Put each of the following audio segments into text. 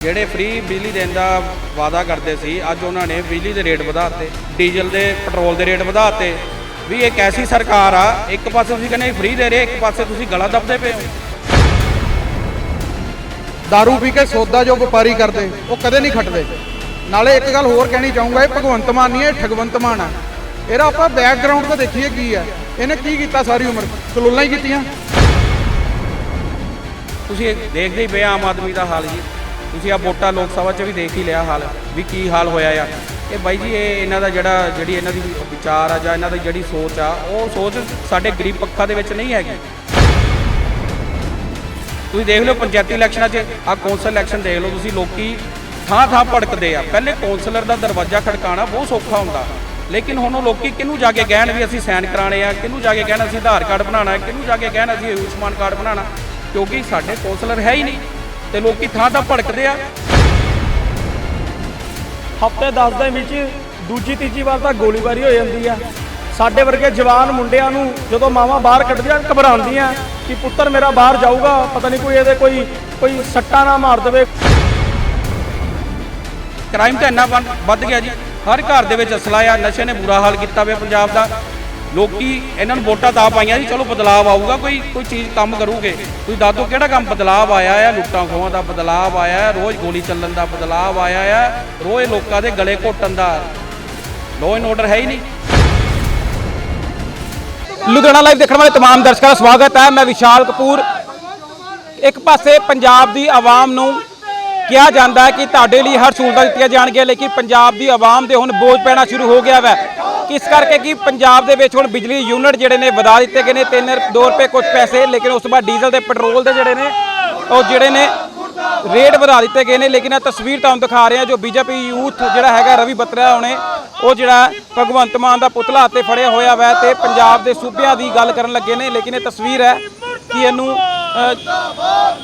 ਜਿਹੜੇ ਫ੍ਰੀ ਬਿਜਲੀ ਦੇਣ ਦਾ ਵਾਅਦਾ ਕਰਦੇ ਸੀ ਅੱਜ ਉਹਨਾਂ ਨੇ ਬਿਜਲੀ ਦੇ ਰੇਟ ਵਧਾਤੇ ਡੀਜ਼ਲ ਦੇ ਪੈਟਰੋਲ ਦੇ ਰੇਟ ਵਧਾਤੇ। ਵੀ ਇਹ ਕੈਸੀ ਸਰਕਾਰ ਆ ਇੱਕ ਪਾਸੇ ਤੁਸੀਂ ਕਹਿੰਦੇ ਫ੍ਰੀ ਦੇ ਰਹੇ ਇੱਕ ਪਾਸੇ ਤੁਸੀਂ ਗਲਾ ਦਬਦੇ ਪਏ ਹੋ। दारू ਪੀ ਕੇ ਸੌਦਾ ਜੋ ਵਪਾਰੀ ਕਰਦੇ ਉਹ ਕਦੇ ਨਹੀਂ ਖੱਟਦੇ। ਨਾਲੇ ਇੱਕ ਗੱਲ ਹੋਰ ਕਹਿਣੀ ਚਾਹੂੰਗਾ ਇਹ ਭਗਵੰਤ ਮਾਨ ਨਹੀਂ ਇਹ ਠਗਵੰਤ ਮਾਨ ਆ। ਇਹਦਾ ਆਪਾਂ ਬੈਕਗ੍ਰਾਉਂਡ ਤਾਂ ਦੇਖੀਏ ਕੀ ਹੈ ਇਹਨੇ ਕੀ ਕੀਤਾ ਸਾਰੀ ਉਮਰ? ਕਲੋਲਾਂ ਹੀ ਕੀਤੀਆਂ। ਤੁਸੀਂ ਦੇਖਦੇ ਹੀ ਪਏ ਆਮ ਆਦਮੀ ਦਾ ਹਾਲ ਜੀ। ਤੁਸੀਂ ਆ ਵੋਟਾਂ ਲੋਕ ਸਭਾ 'ਚ ਵੀ ਦੇਖ ਹੀ ਲਿਆ ਹਾਲ, ਵੀ ਕੀ ਹਾਲ ਹੋਇਆ ਆ। ਇਹ ਬਾਈ ਜੀ, ਇਹ ਇਹਨਾਂ ਦਾ ਜਿਹੜਾ, ਜਿਹੜੀ ਇਹਨਾਂ ਦੀ ਵਿਚਾਰ ਆ ਜਾਂ ਇਹਨਾਂ ਦੀ ਜਿਹੜੀ ਸੋਚ ਆ, ਉਹ ਸੋਚ ਸਾਡੇ ਗਰੀਬ ਪੱਖਾਂ ਦੇ ਵਿੱਚ ਨਹੀਂ ਹੈਗੀ। ਤੁਸੀਂ ਦੇਖ ਲਓ ਪੰਚਾਇਤੀ ਇਲੈਕਸ਼ਨਾਂ 'ਚ ਆ ਕੌਂਸਲ ਇਲੈਕਸ਼ਨ ਦੇਖ ਲਓ ਤੁਸੀਂ, ਲੋਕੀ ਥਾਂ ਥਾਂ ਭੜਕਦੇ ਆ। ਪਹਿਲੇ ਕੌਂਸਲਰ ਦਾ ਦਰਵਾਜ਼ਾ ਖੜਕਾਉਣਾ ਬਹੁਤ ਸੌਖਾ ਹੁੰਦਾ। ਲੇਕਿਨ ਹੁਣ ਉਹ ਲੋਕੀ ਕਿਹਨੂੰ ਜਾ ਕੇ ਕਹਿਣ ਵੀ ਅਸੀਂ ਸਾਈਨ ਕਰਾਣੇ ਆ, ਕਿਹਨੂੰ ਜਾ ਕੇ ਕਹਿਣ ਅਸੀਂ ਆਧਾਰ ਕਾਰਡ ਬਣਾਉਣਾ ਹੈ ਕਿਹਨੂੰ ਜਾ ਕੇ ਕਹਿਣ ਅਸੀਂ ਆਯੁਸ਼ਮਾਨ ਕਾਰਡ ਬਣਾਉਣਾ, ਕਿਉਂਕਿ ਸਾਡੇ ਕੌਂਸਲਰ ਹੈ ਹੀ ਨਹੀਂ। ਤੇ ਲੋਕੀ ਥਾਂ ਥਾਂ ਭੜਕਦੇ ਆ। ਹਫ਼ਤੇ 10 ਦੇ ਵਿੱਚ ਦੂਜੀ ਤੀਜੀ ਵਾਰ ਤਾਂ ਗੋਲੀਬਾਰੀ ਹੋ ਜਾਂਦੀ ਆ। ਸਾਡੇ ਵਰਗੇ ਜਵਾਨ ਮੁੰਡਿਆਂ ਨੂੰ ਜਦੋਂ ਮਾਵਾਂ ਬਾਹਰ ਕੱਢਦੀਆਂ ਘਬਰਾਉਂਦੀਆਂ ਕਿ ਪੁੱਤਰ ਮੇਰਾ ਬਾਹਰ ਜਾਊਗਾ ਪਤਾ ਨਹੀਂ ਕੋਈ ਇਹਦੇ ਕੋਈ ਕੋਈ ਸੱਟਾ ਨਾ ਮਾਰ ਦੇਵੇ। ਕ੍ਰਾਈਮ ਤਾਂ ਇੰਨਾ ਵੱਧ- ਗਿਆ ਜੀ। ਹਰ ਘਰ ਦੇ ਵਿੱਚ ਅਸਲਾ ਆ ਨਸ਼ੇ ਨੇ ਬੁਰਾ ਹਾਲ ਕੀਤਾ ਪਿਆ ਪੰਜਾਬ ਦਾ। ਲੋਕੀ ਇਹਨਾਂ ਨੂੰ ਵੋਟਾਂ ਤਾਂ ਪਾਈਆਂ ਜੀ ਚਲੋ ਬਦਲਾਵ ਆਊਗਾ ਕੋਈ ਕੋਈ ਚੀਜ਼ ਕੰਮ ਕਰੂਗੇ ਤੁਸੀਂ ਦੱਸ ਦਿਓ ਕਿਹੜਾ ਕੰਮ ਬਦਲਾਵ ਆਇਆ ਆ ਲੁੱਟਾਂ ਖੋਹਾਂ ਦਾ ਬਦਲਾਵ ਆਇਆ ਹੈ, ਰੋਜ਼ ਗੋਲੀ ਚੱਲਣ ਦਾ ਬਦਲਾਵ ਆਇਆ ਆ ਰੋਜ਼ ਲੋਕਾਂ ਦੇ ਗਲੇ ਘੋਟਣ ਦਾ ਲੋ ਐਂਡ ਆਰਡਰ ਹੈ ਹੀ ਨਹੀਂ ਲੁਧਿਆਣਾ ਲਾਈਵ ਦੇਖਣ ਵਾਲੇ तमाम ਦਰਸ਼ਕਾਂ ਦਾ ਸਵਾਗਤ ਹੈ ਮੈਂ ਵਿਸ਼ਾਲ ਕਪੂਰ ਇੱਕ ਪਾਸੇ ਪੰਜਾਬ ਦੀ ਆਵਾਮ ਨੂੰ ਕਿਹਾ ਜਾਂਦਾ ਹੈ ਕਿ ਤੁਹਾਡੇ ਲਈ ਹਰ ਸਹੂਲਤਾਂ ਦਿੱਤੀਆਂ ਜਾਣਗੀਆਂ ਲੇਕਿਨ ਪੰਜਾਬ ਦੀ ਆਵਾਮ ਦੇ ਹੁਣ ਬੋਝ ਪੈਣਾ ਸ਼ੁਰੂ ਹੋ ਗਿਆ ਵੈ ਕਿਸ ਕਰਕੇ ਕਿ ਪੰਜਾਬ ਦੇ ਵਿੱਚ ਹੁਣ ਬਿਜਲੀ ਯੂਨਿਟ ਜਿਹੜੇ ਨੇ ਵਧਾ ਦਿੱਤੇ ਗਏ ਨੇ 3 2 ਰੁਪਏ ਕੁਝ ਪੈਸੇ ਲੇਕਿਨ ਉਸ ਤੋਂ ਬਾਅਦ ਡੀਜ਼ਲ ਤੇ ਪੈਟਰੋਲ ਦੇ ਜਿਹੜੇ ਨੇ ਉਹ ਜਿਹੜੇ ਨੇ ਰੇਟ ਵਧਾ ਦਿੱਤੇ ਗਏ ਨੇ। ਲੇਕਿਨ ਇਹ ਤਸਵੀਰ ਤੁਹਾਨੂੰ ਦਿਖਾ ਰਹੇ ਹਾਂ ਜੋ ਬੀਜੇਪੀ ਯੂਥ ਜਿਹੜਾ ਹੈਗਾ ਰਵੀ ਬੱਤਰਾ ਉਹਨੇ ਉਹ ਜਿਹੜਾ ਭਗਵੰਤ ਮਾਨ ਦਾ ਪੁਤਲਾ ਹੱਥੇ ਫੜਿਆ ਹੋਇਆ ਵੈ ਤੇ ਪੰਜਾਬ ਦੇ ਸੂਬਿਆਂ ਦੀ ਗੱਲ ਕਰਨ ਲੱਗੇ ਨੇ। ਲੇਕਿਨ ਇਹ ਤਸਵੀਰ ਹੈ ਕਿ ਇਹਨੂੰ ਅ,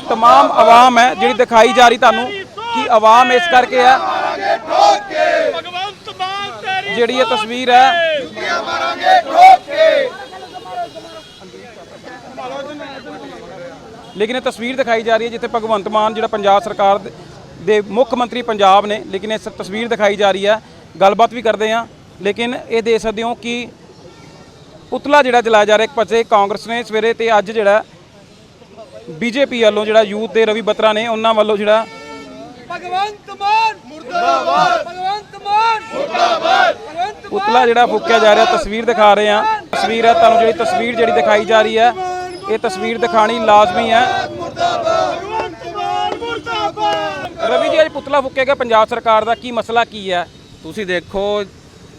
ਤਮਾਮ ਆਵਾਮ ਹੈ ਜਿਹੜੀ ਦਿਖਾਈ ਜਾ ਰਹੀ ਤੁਹਾਨੂੰ ਕਿ ਆਵਾਮ ਇਸ ਕਰਕੇ ਹੈ ਜਿਹੜੀ ਇਹ ਤਸਵੀਰ ਹੈ। ਲੇਕਿਨ ਇਹ ਤਸਵੀਰ ਦਿਖਾਈ ਜਾ ਰਹੀ ਹੈ ਜਿੱਥੇ ਭਗਵੰਤ ਮਾਨ ਜਿਹੜਾ ਪੰਜਾਬ ਸਰਕਾਰ ਦੇ- ਮੁੱਖ ਮੰਤਰੀ ਪੰਜਾਬ ਨੇ ਲੇਕਿਨ ਇਹ ਤਸਵੀਰ ਦਿਖਾਈ ਜਾ ਰਹੀ ਹੈ। ਗੱਲਬਾਤ ਵੀ ਕਰਦੇ ਆ ਲੇਕਿਨ ਇਹ ਦੇਖ ਸਕਦੇ ਹੋ ਕਿ ਪੁਤਲਾ ਜਿਹੜਾ ਜਲਾਇਆ ਜਾ ਰਿਹਾ ਇੱਕ ਪਾਸੇ ਕਾਂਗਰਸ ਨੇ ਸਵੇਰੇ ਤੇ ਅੱਜ ਜਿਹੜਾ ਬੀਜੇਪੀ ਵੱਲੋਂ ਜਿਹੜਾ ਯੂਥ ਦੇ ਰਵੀ ਬਤਰਾ ਨੇ ਉਹਨਾਂ ਵੱਲੋਂ ਜਿਹੜਾ ਭਗਵੰਤ ਮਾਨ ਮੁਰਦਾਬਾਦ ਭਗਵੰਤ ਮਾਨ ਮੁਰਦਾਬਾਦ ਭਗਵੰਤ ਪੁਤਲਾ ਜਿਹੜਾ ਫੂਕਿਆ ਜਾ ਰਿਹਾ ਤਸਵੀਰ ਦਿਖਾ ਰਹੇ ਆ ਤਸਵੀਰ ਹੈ ਤੁਹਾਨੂੰ ਜਿਹੜੀ ਤਸਵੀਰ ਜਿਹੜੀ ਦਿਖਾਈ ਜਾ ਰਹੀ ਹੈ ਇਹ ਤਸਵੀਰ ਦਿਖਾਣੀ ਲਾਜ਼ਮੀ ਹੈ। ਰਵੀ ਜੀ ਅੱਜ ਪੁਤਲਾ ਫੂਕਿਆ ਗਿਆ ਪੰਜਾਬ ਸਰਕਾਰ ਦਾ। ਕੀ ਮਸਲਾ ਕੀ ਹੈ? ਤੁਸੀਂ ਦੇਖੋ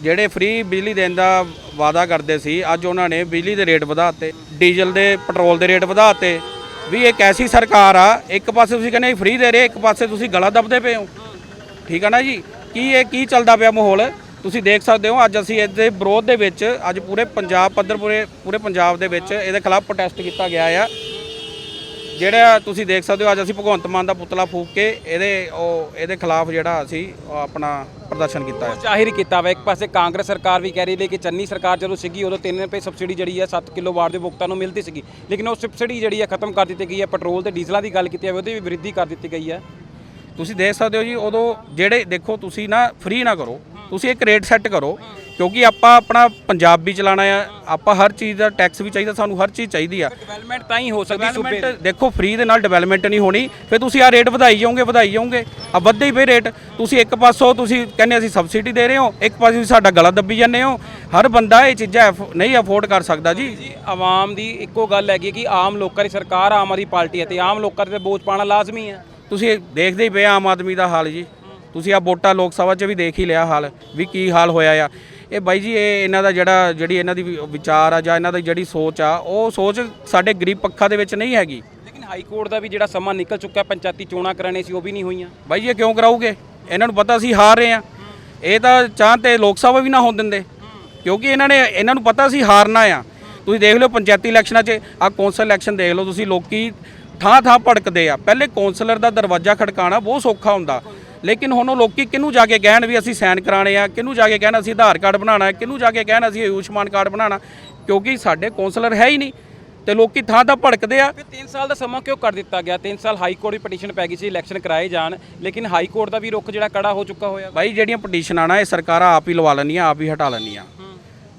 ਜਿਹੜੇ ਫ੍ਰੀ ਬਿਜਲੀ ਦੇਣ ਦਾ ਵਾਅਦਾ ਕਰਦੇ ਸੀ ਅੱਜ ਉਹਨਾਂ ਨੇ ਬਿਜਲੀ ਦੇ ਰੇਟ ਵਧਾਤੇ ਡੀਜ਼ਲ ਦੇ ਪੈਟਰੋਲ ਦੇ ਰੇਟ ਵਧਾਤੇ। ਵੀ ਇਹ ਕੈਸੀ ਸਰਕਾਰ ਆ ਇੱਕ ਪਾਸੇ ਤੁਸੀਂ ਕਹਿੰਦੇ ਫ੍ਰੀ ਦੇ ਰਹੇ ਇੱਕ ਪਾਸੇ ਤੁਸੀਂ ਗਲਾ ਦਬਦੇ ਪਏ ਹੋ। ਠੀਕ ਆ ਨਾ ਜੀ? ਕੀ ਇਹ ਕੀ ਚੱਲਦਾ ਪਿਆ ਮਾਹੌਲ? ਤੁਸੀਂ ਦੇਖ ਸਕਦੇ ਹੋ, ਅੱਜ ਅਸੀਂ ਇਹਦੇ ਵਿਰੋਧ ਦੇ ਵਿੱਚ, ਅੱਜ ਪੂਰੇ ਪੰਜਾਬ ਪੱਧਰ ਪੂਰੇ ਪੂਰੇ ਪੰਜਾਬ ਦੇ ਵਿੱਚ ਇਹਦੇ ਖਿਲਾਫ ਪ੍ਰੋਟੈਸਟ ਕੀਤਾ ਗਿਆ ਆ। ਜਿਹੜਾ ਤੁਸੀਂ ਦੇਖ ਸਕਦੇ ਹੋ, ਅੱਜ ਅਸੀਂ ਭਗਵੰਤ ਮਾਨ ਦਾ ਪੁਤਲਾ ਫੂਕ ਕੇ ਇਹਦੇ, ਉਹ ਇਹਦੇ ਖਿਲਾਫ ਜਿਹੜਾ ਅਸੀਂ ਆਪਣਾ ਪ੍ਰਦਰਸ਼ਨ ਕੀਤਾ ਹੈ ਜ਼ਾਹਿਰ ਕੀਤਾ ਵਾ। ਇੱਕ ਪਾਸੇ ਕਾਂਗਰਸ ਸਰਕਾਰ ਵੀ ਕਹਿ ਰਹੀ ਹੈ ਕਿ ਚੰਨੀ ਸਰਕਾਰ ਜਦੋਂ ਸੀਗੀ, ਉਦੋਂ 3 ਰੁਪਏ ਸਬਸਿਡੀ ਜਿਹੜੀ ਹੈ 7 ਕਿਲੋ ਵਾਟ ਦੇ ਉਪਭੋਗਤਾ ਨੂੰ ਮਿਲਦੀ ਸੀਗੀ। ਲੇਕਿਨ ਉਹ ਸਬਸਿਡੀ ਜਿਹੜੀ ਹੈ ਖਤਮ ਕਰ ਦਿੱਤੀ ਗਈ ਹੈ ਪੈਟਰੋਲ ਤੇ ਡੀਜ਼ਲਾਂ ਦੀ ਗੱਲ ਕੀਤੀ ਜਾਵੇ ਉਹਦੀ ਵੀ ਵ੍ਰਿੱਧੀ ਕਰ ਦਿੱਤੀ ਗਈ ਹੈ ਤੁਸੀਂ ਦੇਖ ਸਕਦੇ ਹੋ ਜੀ ਉਦੋਂ ਜਿਹੜੇ ਦੇਖੋ ਤੁਸੀਂ ਨਾ ਫ੍ਰੀ ਨਾ ਕਰੋ ਤੁਸੀਂ ਇੱਕ ਰੇਟ ਸੈੱਟ ਕਰੋ ਕਿਉਂਕਿ ਆਪਾਂ ਆਪਣਾ ਪੰਜਾਬ ਵੀ ਚਲਾਣਾ ਆ ਆਪਾਂ ਹਰ ਚੀਜ਼ ਦਾ ਟੈਕਸ ਵੀ ਚਾਹੀਦਾ ਸਾਨੂੰ ਹਰ ਚੀਜ਼ ਚਾਹੀਦੀ ਆ। ਡਿਵੈਲਪਮੈਂਟ ਤਾਂ ਹੀ ਹੋ ਸਕਦੀ ਸੂਬੇ ਦੇਖੋ ਫ੍ਰੀ ਦੇ ਨਾਲ ਡਿਵੈਲਪਮੈਂਟ ਨਹੀਂ ਹੋਣੀ ਫਿਰ ਤੁਸੀਂ ਆ ਰੇਟ ਵਧਾਈ ਜਾਓਗੇ ਵਧਾਈ ਜਾਓਗੇ ਆ ਵੱਧਦੇ ਹੀ ਪਏ ਰੇਟ ਤੁਸੀਂ ਇੱਕ ਪਾਸੋਂ ਤੁਸੀਂ ਕਹਿੰਦੇ ਅਸੀਂ ਸਬਸਿਡੀ ਦੇ ਰਹੇ ਹੋ ਇੱਕ ਪਾਸੇ ਤੁਸੀਂ ਸਾਡਾ ਗਲਾ ਦੱਬੀ ਜਾਂਦੇ ਹੋ। ਹਰ ਬੰਦਾ ਇਹ ਚੀਜ਼ਾਂ ਨਹੀਂ ਅਫੋਰਡ ਕਰ ਸਕਦਾ ਜੀ। ਜੀ ਆਵਾਮ ਦੀ ਇੱਕੋ ਗੱਲ ਹੈਗੀ ਕਿ ਆਮ ਲੋਕਾਂ ਦੀ ਸਰਕਾਰ ਆਮ ਆਦਮੀ ਪਾਰਟੀ ਹੈ ਤੇ ਆਮ ਲੋਕਾਂ ਤੇ ਬੋਝ ਪਾਣਾ ਲਾਜ਼ਮੀ ਹੈ। ਤੁਸੀਂ ਦੇਖਦੇ ਹੀ ਪਏ ਆਮ ਆਦਮੀ ਦਾ ਹਾਲ ਜੀ। ਤੁਸੀਂ ਆ ਵੋਟਾਂ ਲੋਕ ਸਭਾ 'ਚ ਵੀ ਦੇਖ ਹੀ ਲਿਆ ਹਾਲ ਵੀ ਕੀ ਹਾਲ ਹੋਇਆ ਆ। ਇਹ ਬਾਈ ਜੀ ਇਹ ਇਹਨਾਂ ਦਾ ਜਿਹੜਾ ਜਿਹੜੀ ਇਹਨਾਂ ਦੀ ਵਿਚਾਰ ਆ ਜਾਂ ਇਹਨਾਂ ਦੀ ਜਿਹੜੀ ਸੋਚ ਆ ਉਹ ਸੋਚ ਸਾਡੇ ਗਰੀਬ ਪੱਖਾਂ ਦੇ ਵਿੱਚ ਨਹੀਂ ਹੈਗੀ। ਲੇਕਿਨ ਹਾਈ ਕੋਰਟ ਦਾ ਵੀ ਜਿਹੜਾ ਸਮਾਂ ਨਿਕਲ ਚੁੱਕਾ ਪੰਚਾਇਤੀ ਚੋਣਾਂ ਕਰਾਣੇ ਸੀ ਉਹ ਵੀ ਨਹੀਂ ਹੋਈਆਂ। ਬਾਈ ਜੀ ਇਹ ਕਿਉਂ ਕਰਾਉਗੇ ਇਹਨਾਂ ਨੂੰ ਪਤਾ ਸੀ ਹਾਰ ਰਹੇ ਆ। ਇਹ ਤਾਂ ਚਾਹ ਤੇ ਲੋਕ ਸਭਾ ਵੀ ਨਾ ਹੋਣ ਦਿੰਦੇ। ਕਿਉਂਕਿ ਇਹਨਾਂ ਨੇ ਇਹਨਾਂ ਨੂੰ ਪਤਾ ਸੀ ਹਾਰਨਾ ਆ। ਤੁਸੀਂ ਦੇਖ ਲਓ ਪੰਚਾਇਤੀ ਇਲੈਕਸ਼ਨਾਂ 'ਚ ਆ ਕੌਂਸਲ ਇਲੈਕਸ਼ਨ ਦੇਖ ਲਓ ਤੁਸੀਂ ਲੋਕੀ ਥਾਂ ਥਾਂ ਭੜਕਦੇ ਆ। ਪਹਿਲੇ ਕੌਂਸਲਰ ਦਾ ਦਰਵਾਜ਼ਾ ਖੜਕਾਉਣਾ ਬਹੁਤ ਸੌਖਾ ਹੁੰਦਾ। ਲੇਕਿਨ ਹੁਣ ਉਹ ਲੋਕੀ ਕਿਹਨੂੰ ਜਾ ਕੇ ਕਹਿਣ ਵੀ ਅਸੀਂ ਸਾਈਨ ਕਰਾਣੇ ਆ? ਕਿਹਨੂੰ ਜਾ ਕੇ ਕਹਿਣ ਅਸੀਂ ਆਧਾਰ ਕਾਰਡ ਬਣਾਉਣਾ? ਹੈ ਕਿਹਨੂੰ ਜਾ ਕੇ ਕਹਿਣ ਅਸੀਂ ਆਯੁਸ਼ਮਾਨ ਕਾਰਡ ਬਣਾਉਣਾ? ਕਿਉਂਕਿ ਸਾਡੇ ਕੌਂਸਲਰ ਹੈ ਹੀ ਨਹੀਂ ਤੇ ਲੋਕੀ ਥਾਂ ਥਾਂ ਭੜਕਦੇ ਆ। ਫਿਰ 3 ਸਾਲ ਦਾ ਸਮਾਂ ਕਿਉਂ ਕਰ ਦਿੱਤਾ ਗਿਆ? 3 ਸਾਲ ਹਾਈ ਕੋਰਟ ਦੀ ਪਟੀਸ਼ਨ ਪੈ ਗਈ ਸੀ ਇਲੈਕਸ਼ਨ ਕਰਾਏ ਜਾਣ। ਲੇਕਿਨ ਹਾਈ ਕੋਰਟ ਦਾ ਵੀ ਰੁਖ ਜਿਹੜਾ ਕੜਾ ਹੋ ਚੁੱਕਾ ਹੋਇਆ। ਬਾਈ ਜਿਹੜੀਆਂ ਪਟੀਸ਼ਨਾਂ ਨਾ ਇਹ ਸਰਕਾਰਾਂ ਆਪ ਹੀ ਲਵਾ ਲੈਂਦੀਆਂ ਆਪ ਹੀ ਹਟਾ ਲੈਂਦੀਆਂ।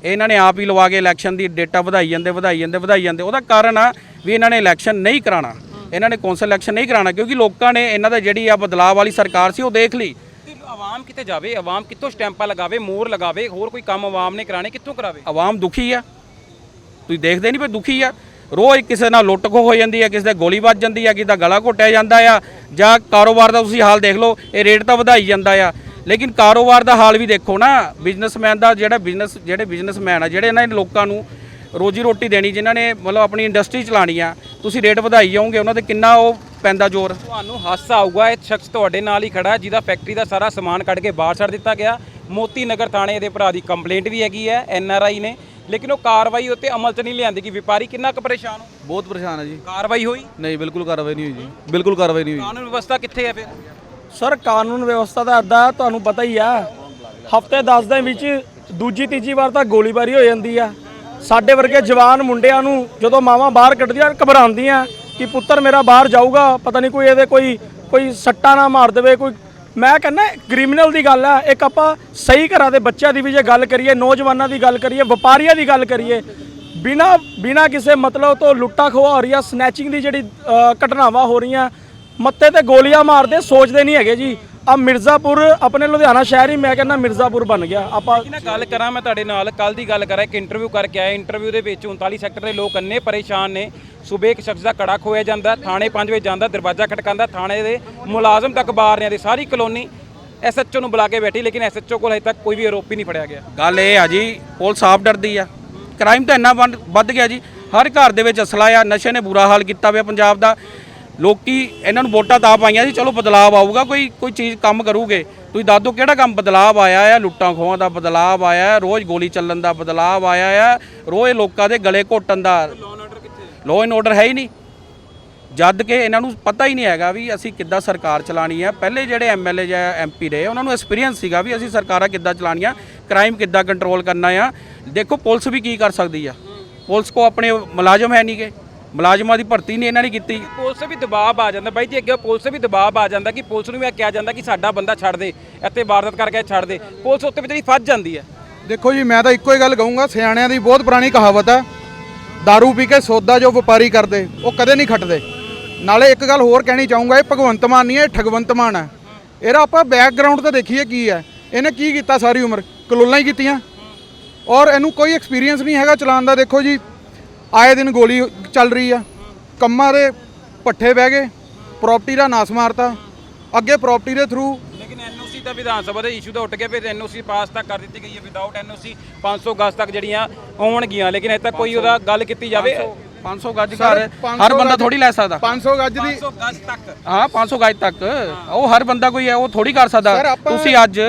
ਇਹਨਾਂ ਨੇ ਆਪ ਹੀ ਲਵਾ ਕੇ ਇਲੈਕਸ਼ਨ ਦੀ ਡੇਟਾ ਵਧਾਈ ਜਾਂਦੇ ਵਧਾਈ ਜਾਂਦੇ ਵਧਾਈ ਜਾਂਦੇ। ਉਹਦਾ ਕਾਰਨ ਆ ਵੀ ਇਹਨਾਂ ਨੇ ਇਲੈਕਸ਼ਨ ਨਹੀਂ ਕਰਾਣਾ ਇਹਨਾਂ ਨੇ ਕੌਂਸਲ ਇਲੈਕਸ਼ਨ ਨਹੀਂ ਕਰਾਣਾ ਕਿਉਂਕਿ ਲੋਕਾਂ ਨੇ ਇਹਨਾਂ ਦਾ ਜਿਹੜੀ ਆ ਬਦਲਾਅ ਵਾਲੀ ਸਰਕਾਰ ਸੀ ਉਹ ਦੇਖ ਲਈ। ਆਵਾਮ ਕਿਤੇ ਜਾਵੇ? ਆਵਾਮ ਕਿੱਥੋਂ ਸਟੈਂਪਾਂ ਲਗਾਵੇ ਮੋਹਰ ਲਗਾਵੇ ਹੋਰ ਕੋਈ ਕੰਮ ਆਵਾਮ ਨੇ ਕਰਾਣੇ ਕਿੱਥੋਂ ਕਰਾਵੇ? ਆਵਾਮ ਦੁਖੀ ਆ। ਤੁਸੀਂ ਦੇਖਦੇ ਨਹੀਂ ਪਏ ਦੁਖੀ ਆ। ਰੋਜ਼ ਕਿਸੇ ਨਾਲ ਲੁੱਟ ਖੋ ਹੋ ਜਾਂਦੀ ਆ ਕਿਸੇ ਦੇ ਗੋਲੀ ਵੱਜ ਜਾਂਦੀ ਆ ਕਿਸੇ ਦਾ ਗਲਾ ਘੁੱਟਿਆ ਜਾਂਦਾ ਆ ਜਾਂ ਕਾਰੋਬਾਰ ਦਾ ਤੁਸੀਂ ਹਾਲ ਦੇਖ ਲਓ ਇਹ ਰੇਟ ਤਾਂ ਵਧਾਈ ਜਾਂਦਾ ਆ। ਲੇਕਿਨ ਕਾਰੋਬਾਰ ਦਾ ਹਾਲ ਵੀ ਦੇਖੋ ਨਾ ਬਿਜ਼ਨਸਮੈਨ ਦਾ ਜਿਹੜਾ ਬਿਜ਼ਨਸ ਜਿਹੜੇ ਬਿਜ਼ਨਸਮੈਨ ਆ ਜਿਹੜੇ ਇਹਨਾਂ ਲੋਕਾਂ ਨੂੰ ਰੋਜੀ ਰੋਟੀ ਦੇਣੀ ਜਿਨ੍ਹਾਂ ਨੇ ਮਤਲਬ ਆਪਣੀ ਇੰਡਸਟਰੀ ਚਲਾਣੀ ਆ ਤੁਸੀਂ ਰੇਟ ਵਧਾਈ ਜਾਓਗੇ ਉਹਨਾਂ ਤੇ ਕਿੰਨਾ ਉਹ ਪੈਂਦਾ ਜ਼ੋਰ? ਤੁਹਾਨੂੰ ਹਾਸਾ ਆਊਗਾ ਇਹ ਸ਼ਖਸ ਤੁਹਾਡੇ ਨਾਲ ਹੀ ਖੜਾ ਹੈ, ਜਿਹਦਾ ਫੈਕਟਰੀ ਦਾ ਸਾਰਾ ਸਮਾਨ ਕੱਢ ਕੇ ਬਾਹਰ ਛੱਡ ਦਿੱਤਾ ਗਿਆ। ਮੋਤੀ ਨਗਰ ਥਾਣੇ ਦੇ ਭਰਾ ਦੀ ਕੰਪਲੇਂਟ ਵੀ ਹੈਗੀ ਹੈ ਐਨ ਆਰ ਆਈ ਨੇ। ਲੇਕਿਨ ਉਹ ਕਾਰਵਾਈ ਉੱਤੇ ਅਮਲ 'ਚ ਨਹੀਂ ਲਿਆਂਦੀ ਕਿ ਵਪਾਰੀ ਕਿੰਨਾ ਕੁ ਪਰੇਸ਼ਾਨ ਹੋ? ਬਹੁਤ ਪਰੇਸ਼ਾਨ ਹੈ ਜੀ। ਕਾਰਵਾਈ ਹੋਈ? ਨਹੀਂ ਬਿਲਕੁਲ ਕਾਰਵਾਈ ਨਹੀਂ ਹੋਈ ਜੀ। ਬਿਲਕੁਲ ਕਾਰਵਾਈ ਨਹੀਂ ਹੋਈ। ਕਾਨੂੰਨ ਵਿਵਸਥਾ ਕਿੱਥੇ ਹੈ ਫਿਰ? ਸਰ ਕਾਨੂੰਨ ਵਿਵਸਥਾ ਦਾ ਅੱਦਾ ਤੁਹਾਨੂੰ ਪਤਾ ਹੀ ਆ। ਹਫ਼ਤੇ 10 ਦਿਨ ਵਿੱਚ ਦੂਜੀ ਤੀਜੀ ਵਾਰ ਤਾਂ ਗੋਲੀਬਾਰੀ ਹੋ ਜਾਂਦੀ ਆ। ਸਾਡੇ ਵਰਗੇ ਜਵਾਨ ਮੁੰਡਿਆਂ ਨੂੰ ਜਦੋਂ ਮਾਵਾਂ ਬਾਹਰ ਕੱਢਦੀਆਂ, ਘਬਰਾਉਂਦੀਆਂ ਕਿ ਪੁੱਤਰ ਮੇਰਾ ਬਾਹਰ ਜਾਊਗਾ, ਪਤਾ ਨਹੀਂ ਕੋਈ ਇਹਦੇ ਕੋਈ ਕੋਈ ਸੱਟਾ ਨਾ ਮਾਰ ਦੇਵੇ, ਕੋਈ ਮੈਂ ਕਹਿੰਦਾ ਕ੍ਰਿਮੀਨਲ ਦੀ ਗੱਲ ਹੈ ਇੱਕ ਆਪਾਂ ਸਹੀ ਘਰਾਂ ਦੇ ਬੱਚਿਆਂ ਦੀ ਵੀ ਜੇ ਗੱਲ ਕਰੀਏ, ਨੌਜਵਾਨਾਂ ਦੀ ਗੱਲ ਕਰੀਏ, ਵਪਾਰੀਆਂ ਦੀ ਗੱਲ ਕਰੀਏ, ਬਿਨਾ ਬਿਨਾ ਕਿਸੇ ਮਤਲਬ ਤੋਂ ਲੁੱਟਾ ਖੋਆ ਹੋ ਰਹੀ ਆ ਸਨੈਚਿੰਗ ਦੀ ਜਿਹੜੀ ਘਟਨਾਵਾਂ ਹੋ ਰਹੀਆਂ ਮੱਤੇ ਤੇ ਗੋਲੀਆਂ ਮਾਰਦੇ ਸੋਚਦੇ ਨਹੀਂ ਹੈਗੇ ਜੀ। ਆ ਮਿਰਜ਼ਾਪੁਰ ਆਪਣੇ ਲੁਧਿਆਣਾ ਸ਼ਹਿਰ ਹੀ ਮੈਂ ਕਹਿੰਦਾ ਮਿਰਜ਼ਾਪੁਰ ਬਣ ਗਿਆ। ਆਪਾਂ ਨਾ ਗੱਲ ਕਰਾਂ ਮੈਂ ਤੁਹਾਡੇ ਨਾਲ ਕੱਲ ਦੀ ਗੱਲ ਕਰਾਂ ਇੱਕ ਇੰਟਰਵਿਊ ਕਰਕੇ ਆਇਆ। ਇੰਟਰਵਿਊ ਦੇ ਵਿੱਚ 39 ਸੈਕਟਰ ਦੇ ਲੋਕ ਅੰਨੇ ਪਰੇਸ਼ਾਨ ਨੇ। ਸੂਬੇ ਇੱਕ ਸ਼ਖਸ ਦਾ ਕੜਾ ਖੋਇਆ ਜਾਂਦਾ ਥਾਣੇ 5 ਵਜੇ ਜਾਂਦਾ ਦਰਵਾਜ਼ਾ ਖਟਕਾਉਂਦਾ ਥਾਣੇ ਦੇ ਮੁਲਾਜ਼ਮ ਤੱਕ ਬਾਹਰ ਨੇ ਦੀ ਸਾਰੀ ਕਲੋਨੀ ਐਸਐਚਓ ਨੂੰ ਬੁਲਾ ਕੇ ਬੈਠੀ ਲੇਕਿਨ ਐਸਐਚਓ ਕੋਲ ਹਜੇ ਤੱਕ ਕੋਈ ਵੀ ਆਰੋਪੀ ਨਹੀਂ ਫੜਿਆ ਗਿਆ। ਗੱਲ ਇਹ ਆ ਜੀ ਪੁਲਿਸ ਆਪ ਡਰਦੀ ਆ। ਕ੍ਰਾਈਮ ਤਾਂ ਇੰਨਾ ਵੱਧ- ਵੱਧ ਗਿਆ ਜੀ ਹਰ ਘਰ ਦੇ ਵਿੱਚ ਅਸਲਾ ਆ ਨਸ਼ੇ ਨੇ ਬੁਰਾ ਹਾਲ ਕੀਤਾ ਹੋਇਆ ਪੰਜਾਬ ਦਾ। ਲੋਕੀ ਇਹਨਾਂ ਨੂੰ ਵੋਟਾਂ ਤਾਂ ਪਾਈਆਂ ਸੀ ਚਲੋ ਬਦਲਾਅ ਆਊਗਾ ਕੋਈ ਕੋਈ ਚੀਜ਼ ਕੰਮ ਕਰੂਗੇ। ਤੁਸੀਂ ਦੱਸ ਦਿਓ ਕਿਹੜਾ ਕੰਮ ਬਦਲਾਅ ਆਇਆ ਆ ਲੁੱਟਾਂ ਖੋਹਾਂ ਦਾ ਬਦਲਾਅ ਆਇਆ ਆ, ਰੋਜ਼ ਗੋਲੀ ਚੱਲਣ ਦਾ ਬਦਲਾਅ ਆਇਆ ਆ ਰੋਜ਼ ਲੋਕਾਂ ਦੇ ਗਲੇ ਘੋਟਣ ਦਾ। ਲਾਅ ਐਂਡ ਆਰਡਰ ਹੈ ਹੀ ਨਹੀਂ। ਜਦ ਕਿ ਇਹਨਾਂ ਨੂੰ ਪਤਾ ਹੀ ਨਹੀਂ ਹੈਗਾ ਵੀ ਅਸੀਂ ਕਿੱਦਾਂ ਸਰਕਾਰ ਚਲਾਣੀ ਹੈ ਪਹਿਲੇ ਜਿਹੜੇ ਐਮਐਲਏ ਜਾਂ ਐਮਪੀ ਰਹੇ ਉਹਨਾਂ ਨੂੰ ਐਕਸਪੀਰੀਅੰਸ ਸੀਗਾ ਵੀ ਅਸੀਂ ਸਰਕਾਰਾਂ ਕਿੱਦਾਂ ਚਲਾਣੀਆਂ ਕ੍ਰਾਈਮ ਕਿੱਦਾਂ ਕੰਟਰੋਲ ਕਰਨਾ ਆ। ਦੇਖੋ ਪੁਲਿਸ ਵੀ ਕੀ ਕਰ ਸਕਦੀ ਆ। ਪੁਲਿਸ ਕੋ ਆਪਣੇ ਮੁਲਾਜ਼ਮ ਹੈ ਨਹੀਂਗੇ ਮੁਲਾਜ਼ਮਾਂ ਦੀ ਭਰਤੀ ਨਹੀਂ ਇਹਨਾਂ ਨੇ ਕੀਤੀ। ਪੁਲਿਸ ਵੀ ਦਬਾਅ ਆ ਜਾਂਦਾ ਬਾਈ ਜੀ ਅੱਗੇ ਪੁਲਿਸ ਵੀ ਦਬਾਅ ਆ ਜਾਂਦਾ ਕਿ ਪੁਲਿਸ ਨੂੰ ਵੀ ਇਹ ਕਿਹਾ ਜਾਂਦਾ ਕਿ ਸਾਡਾ ਬੰਦਾ ਛੱਡ ਦੇ ਇੱਥੇ ਵਾਰਦਾਤ ਕਰਕੇ ਛੱਡ ਦੇ ਪੁਲਿਸ ਉੱਤੇ ਵਿਚਾਰੀ ਫਸ ਜਾਂਦੀ ਹੈ। ਦੇਖੋ ਜੀ ਮੈਂ ਤਾਂ ਇੱਕੋ ਹੀ ਗੱਲ ਕਹੂੰਗਾ ਸਿਆਣਿਆਂ ਦੀ ਬਹੁਤ ਪੁਰਾਣੀ ਕਹਾਵਤ ਹੈ दारू ਪੀ ਕੇ ਸੌਦਾ ਜੋ ਵਪਾਰੀ ਕਰਦੇ ਉਹ ਕਦੇ ਨਹੀਂ ਖੱਟਦੇ। ਨਾਲੇ ਇੱਕ ਗੱਲ ਹੋਰ ਕਹਿਣੀ ਚਾਹੂੰਗਾ ਇਹ ਭਗਵੰਤ ਮਾਨ ਨਹੀਂ ਹੈ ਇਹ ਠਗਵੰਤ ਮਾਨ ਹੈ। ਇਹਦਾ ਆਪਾਂ ਬੈਕਗ੍ਰਾਉਂਡ ਤਾਂ ਦੇਖੀਏ ਕੀ ਹੈ। ਇਹਨੇ ਕੀ ਕੀਤਾ ਸਾਰੀ ਉਮਰ? ਕਲੋਲਾਂ ਹੀ ਕੀਤੀਆਂ। ਔਰ ਇਹਨੂੰ ਕੋਈ ਐਕਸਪੀਰੀਅੰਸ ਨਹੀਂ ਹੈਗਾ ਚਲਾਉਣ ਦਾ ਦੇਖੋ ਜੀ ਆਏ ਦਿਨ ਗੋਲੀ ਚੱਲ ਰਹੀ ਆ। ਕੰਮਾਂ ਦੇ ਪੱਠੇ ਬਹਿ ਗਏ ਪ੍ਰਾਪਰਟੀ ਦਾ ਨਾਸ ਮਾਰਤਾ। ਅੱਗੇ ਪ੍ਰਾਪਰਟੀ ਦੇ ਥਰੂ ਲੇਕਿਨ ਐਨਓਸੀ ਤਾਂ ਵਿਧਾਨ ਸਭਾ ਦੇ ਇਸ਼ੂ ਤਾਂ ਉੱਠ ਗਿਆ ਫਿਰ ਐਨਓਸੀ ਪਾਸ ਤੱਕ ਕਰ ਦਿੱਤੀ ਗਈ ਹੈ। ਵਿਦਆਊਟ ਐਨਓਸੀ 500 ਗਜ਼ ਤੱਕ ਜਿਹੜੀਆਂ ਆਉਣਗੀਆਂ ਲੇਕਿਨ ਅਜੇ ਤੱਕ ਕੋਈ ਉਹਦਾ ਗੱਲ ਕੀਤੀ ਜਾਵੇ। 500 ਗੱਜ ਘਰ ਹਰ ਬੰਦਾ ਥੋੜੀ ਲੈ ਸਕਦਾ। 500 ਗੱਜ ਦੀ 500 ਗਜ਼ ਤੱਕ। ਹਾਂ 500 ਗਜ ਤੱਕ। ਉਹ ਹਰ ਬੰਦਾ ਕੋਈ ਹੈ ਉਹ ਥੋੜੀ ਕਰ ਸਕਦਾ। ਤੁਸੀਂ ਅੱਜ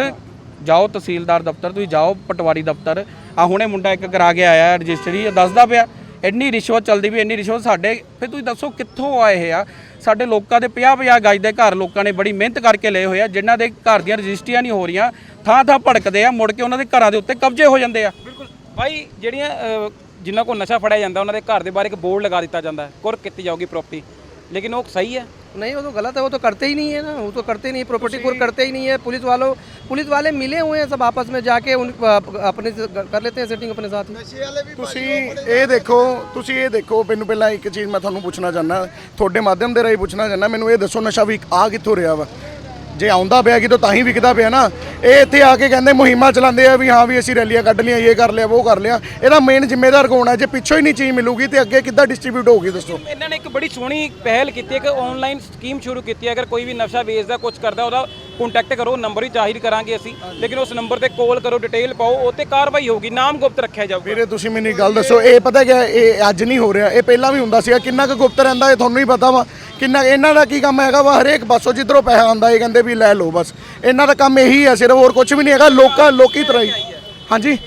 ਜਾਓ ਤਹਿਸੀਲਦਾਰ ਦਫ਼ਤਰ ਤੁਸੀਂ ਜਾਓ ਪਟਵਾਰੀ ਦਫ਼ਤਰ। ਆ ਹੁਣੇ ਮੁੰਡਾ ਇੱਕ ਕਰਾ ਕੇ ਆਇਆ ਰਜਿਸਟਰੀ ਇਹ ਦੱਸਦਾ ਪਿਆ। ਇੰਨੀ ਰਿਸ਼ਵਤ ਚੱਲਦੀ ਵੀ ਇੰਨੀ ਰਿਸ਼ਵਤ ਸਾਡੇ, ਫਿਰ ਤੁਸੀਂ ਦੱਸੋ ਕਿੱਥੋਂ ਆਏ ਆ? ਸਾਡੇ ਲੋਕਾਂ ਦੇ 50 50 ਗਜ ਦੇ ਘਰ ਲੋਕਾਂ ਨੇ ਬੜੀ ਮਿਹਨਤ ਕਰਕੇ ਲਏ ਹੋਏ ਆ, ਜਿਨ੍ਹਾਂ ਦੇ ਘਰ ਦੀਆਂ ਰਜਿਸਟਰੀਆਂ ਨਹੀਂ ਹੋ ਰਹੀਆਂ, ਥਾਂ ਥਾਂ ਭੜਕਦੇ ਆ, ਮੁੜ ਕੇ ਉਹਨਾਂ ਦੇ ਘਰਾਂ ਦੇ ਉੱਤੇ ਕਬਜ਼ੇ ਹੋ ਜਾਂਦੇ ਆ। ਬਿਲਕੁਲ। ਭਾਈ ਜਿਹੜੀਆਂ ਜਿਨ੍ਹਾਂ ਕੋਲ ਨਸ਼ਾ ਫੜਿਆ ਜਾਂਦਾ, ਉਹਨਾਂ ਦੇ ਘਰ ਦੇ ਬਾਹਰ ਇੱਕ ਬੋਰਡ ਲਗਾ ਦਿੱਤਾ ਜਾਂਦਾ ਹੈ ਕੁਰ ਕੀਤੀ ਜਾਊਗੀ ਪ੍ਰਾਪਰਟੀ ਲੇਕਿਨ ਉਹ ਸਹੀ ਹੈ। नहीं वो तो गलत है वो तो करते ही नहीं है ना वो तो करते नहीं प्रॉपर्टी को करते ही नहीं है पुलिस वालों पुलिस वाले मिले हुए हैं सब आपस में जाके उन अपने से कर लेते हैं सेटिंग अपने साथ ही ਤੁਸੀਂ ਇਹ ਦੇਖੋ ਤੁਸੀਂ ਇਹ ਦੇਖੋ ਮੈਨੂੰ ਪਹਿਲਾਂ ਇੱਕ ਚੀਜ਼ ਮੈਂ ਤੁਹਾਨੂੰ ਪੁੱਛਣਾ ਚਾਹੁੰਦਾ ਤੁਹਾਡੇ ਮਾਧਿਅਮ ਦੇ ਰਾਹੀਂ ਪੁੱਛਣਾ ਚਾਹੁੰਦਾ ਮੈਨੂੰ ਇਹ ਦੱਸੋ ਨਸ਼ਾ ਵੀ ਆ ਕਿੱਥੋਂ ਰਿਹਾ ਵਾ ਜੇ ਆਉਂਦਾ ਪਿਆ ਕਿਤੋਂ ਤਾਂ ਹੀ ਵਿਕਦਾ ਪਿਆ ਨਾ ਇਹ ਇੱਥੇ ਆ ਕੇ ਕਹਿੰਦੇ ਮੁਹਿੰਮਾਂ ਚਲਾਉਂਦੇ ਆ ਵੀ ਹਾਂ ਵੀ ਅਸੀਂ ਰੈਲੀਆਂ ਕੱਢ ਲਈਆਂ ਇਹ ਕਰ ਲਿਆ ਉਹ ਕਰ ਲਿਆ। ਇਹਦਾ ਮੇਨ ਜ਼ਿੰਮੇਦਾਰ ਕੌਣ ਹੈ ਜੇ ਪਿੱਛੋਂ ਹੀ ਨਹੀਂ ਚੀਜ਼ ਮਿਲੂਗੀ ਤੇ ਅੱਗੇ ਕਿੱਦਾਂ ਡਿਸਟ੍ਰੀਬਿਊਟ ਹੋਊਗੀ ਦੱਸੋ? ਇਹਨਾਂ ਨੇ ਇੱਕ ਬੜੀ ਸੋਹਣੀ ਪਹਿਲ ਕੀਤੀ ਹੈ ਕਿ ਆਨਲਾਈਨ ਸਕੀਮ ਸ਼ੁਰੂ ਕੀਤੀ ਹੈ। ਅਗਰ ਕੋਈ ਵੀ ਨਸ਼ਾ ਵੇਚਦਾ ਕੁਝ ਕਰਦਾ ਉਹਦਾ ਕੰਟੈਕਟ ਕਰੋ ਨੰਬਰ ਵੀ ਜ਼ਾਹਿਰ ਕਰਾਂਗੇ ਅਸੀਂ। ਲੇਕਿਨ ਉਸ ਨੰਬਰ ਤੇ ਕਾਲ ਕਰੋ ਡਿਟੇਲ ਪਾਓ ਉਹ ਤੇ ਕਾਰਵਾਈ ਹੋਊਗੀ ਨਾਮ ਗੁਪਤ ਰੱਖਿਆ ਜਾਊਗਾ। ਵੀਰੇ ਤੁਸੀਂ ਮੈਨੂੰ ਇੱਕ ਗੱਲ ਦੱਸੋ ਇਹ ਪਤਾ ਕਿ ਇਹ ਅੱਜ ਨਹੀਂ ਹੋ ਰਿਹਾ ਇਹ ਪਹਿਲਾਂ ਵੀ ਹੁੰਦਾ ਸੀਗਾ ਕਿੰਨਾ ਕੁ ਗੁਪਤ ਰਹਿੰਦਾ ਇਹ ਤੁਹਾਨੂੰ ਹੀ ਪਤਾ ਵਾ। ਕਿੰਨਾ ਇਹਨਾਂ ਦਾ ਕੀ ਕੰਮ ਹੈਗਾ ਵਾ? ਹਰੇਕ ਪਾਸੋਂ ਜਿੱਧਰੋਂ ਪੈਸਾ ਆਉਂਦਾ ਇਹ ਕਹਿੰਦੇ ਵੀ ਲੈ ਲਓ ਬਸ। ਇਹਨਾਂ ਦਾ ਕੰਮ ਇਹੀ ਹੈ ਸਿਰਫ ਹੋਰ ਕੁਝ ਵੀ ਨਹੀਂ ਹੈਗਾ, ਲੋਕਾਂ ਲੋਕੀ ਤਰ੍ਹਾਂ ਹੀ ਹਾਂਜੀ?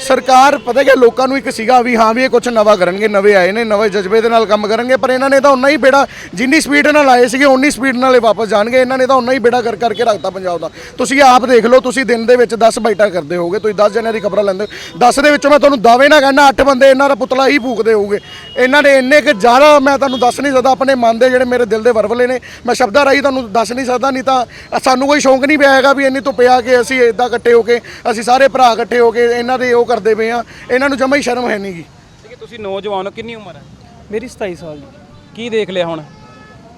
ਸਰਕਾਰ, ਪਤਾ ਕਿ ਲੋਕਾਂ ਨੂੰ ਇੱਕ ਸੀਗਾ ਵੀ ਹਾਂ ਵੀ ਇਹ ਕੁਝ ਨਵਾਂ ਕਰਨਗੇ, ਨਵੇਂ ਆਏ ਨੇ, ਨਵੇਂ ਜਜ਼ਬੇ ਦੇ ਨਾਲ ਕੰਮ ਕਰਨਗੇ, ਪਰ ਇਹਨਾਂ ਨੇ ਤਾਂ ਉਨਾ ਹੀ ਬੇੜਾ, ਜਿੰਨੀ ਸਪੀਡ ਨਾਲ ਆਏ ਸੀਗੇ ਉਨੀ ਸਪੀਡ ਨਾਲ ਇਹ ਵਾਪਸ ਜਾਣਗੇ, ਇਹਨਾਂ ਨੇ ਤਾਂ ਉਨਾ ਹੀ ਬੇੜਾ ਕਰ ਕਰਕੇ ਰੱਖਤਾ ਪੰਜਾਬ ਦਾ। ਤੁਸੀਂ ਆਪ ਦੇਖ ਲਓ, ਤੁਸੀਂ ਦਿਨ ਦੇ ਵਿੱਚ 10 ਬਾਈਟਾਂ ਕਰਦੇ ਹੋਗੇ ਤੁਸੀਂ 10 ਜਣਿਆਂ ਦੀ ਖਬਰਾਂ ਲੈਂਦੇ 10 ਦੇ ਵਿੱਚੋਂ ਮੈਂ ਤੁਹਾਨੂੰ ਦਾਅਵੇ ਨਾਲ ਕਹਿੰਦਾ 8 ਬੰਦੇ ਇਹਨਾਂ ਦਾ ਪੁਤਲਾ ਹੀ ਫੂਕਦੇ ਹੋਗੇ ਇਹਨਾਂ ਨੇ ਇੰਨੇ ਕਿ ਜ਼ਿਆਦਾ, ਮੈਂ ਤੁਹਾਨੂੰ ਦੱਸ ਨਹੀਂ ਸਕਦਾ, ਆਪਣੇ ਮਨ ਦੇ ਜਿਹੜੇ ਮੇਰੇ ਦਿਲ ਦੇ ਵਰਵਲੇ ਨੇ, ਮੈਂ ਸ਼ਬਦਾਂ ਰਾਹੀਂ ਤੁਹਾਨੂੰ ਦੱਸ ਨਹੀਂ ਸਕਦਾ, ਨਹੀਂ ਤਾਂ ਸਾਨੂੰ ਕੋਈ ਸ਼ੌਂਕ ਨਹੀਂ ਪਿਆ ਹੈਗਾ ਵੀ ਇੰਨੀ ਧੁੱਪੇ ਆ ਕੇ ਅਸੀਂ ਇਦਾਂ ਇਕੱਠੇ ਹੋ ਕੇ, ਅਸੀਂ ਸਾਰੇ ਭਰਾ ਇਕੱਠੇ ਹੋ ਕੇ, ਇਹਨਾਂ ਦੇ ਉਹ ਕਰਦੇ ਪਏ ਆ ਇਹਨਾਂ ਨੂੰ ਜਮਾ ਹੀ ਸ਼ਰਮ ਹੈ ਨਹੀਂਗੀ ਹੈ ਤੁਸੀਂ ਨੌਜਵਾਨ ਹੋ ਕਿੰਨੀ ਉਮਰ ਹੈ? ਮੇਰੀ 27 ਸਾਲ ਦੀ ਕੀ ਦੇਖ ਲਿਆ ਹੁਣ?